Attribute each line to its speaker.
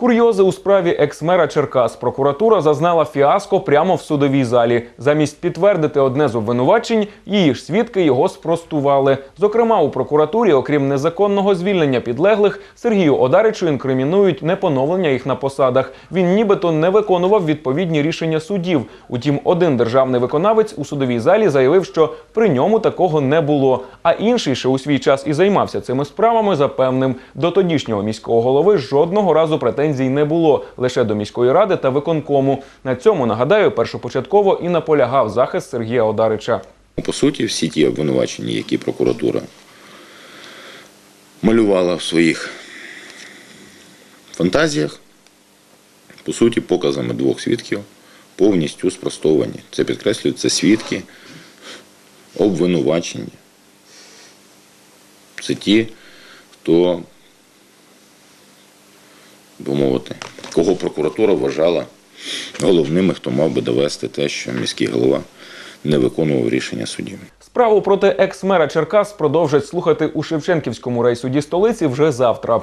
Speaker 1: Курйози у справі екс-мера Черкас прокуратура зазнала фіаско прямо в судовій залі. Замість підтвердити одне з обвинувачень, її ж свідки його спростували. Зокрема, у прокуратурі, окрім незаконного звільнення підлеглих, Сергію Одаричу інкримінують непоновлення їх на посадах. Він нібито не виконував відповідні рішення судів. Утім, один державний виконавець у судовій залі заявив, що при ньому такого не було. А інший ще у свій час і займався цими справами. Запевнив, до тодішнього міського голови жодного разу претензій не було лише до міської ради та виконкому. На цьому нагадаю, першопочатково і наполягав захист Сергія Одарича.
Speaker 2: По суті, всі ті обвинувачення, які прокуратура малювала в своїх фантазіях, по суті, показами двох свідків повністю спростовані. Це підкреслюю, це свідки обвинувачення. Це ті, хто, би мовити, кого прокуратура вважала головними, хто мав би довести те, що міський голова не виконував рішення судів.
Speaker 1: Справу проти екс-мера Черкас продовжать слухати у Шевченківському райсуді столиці вже завтра.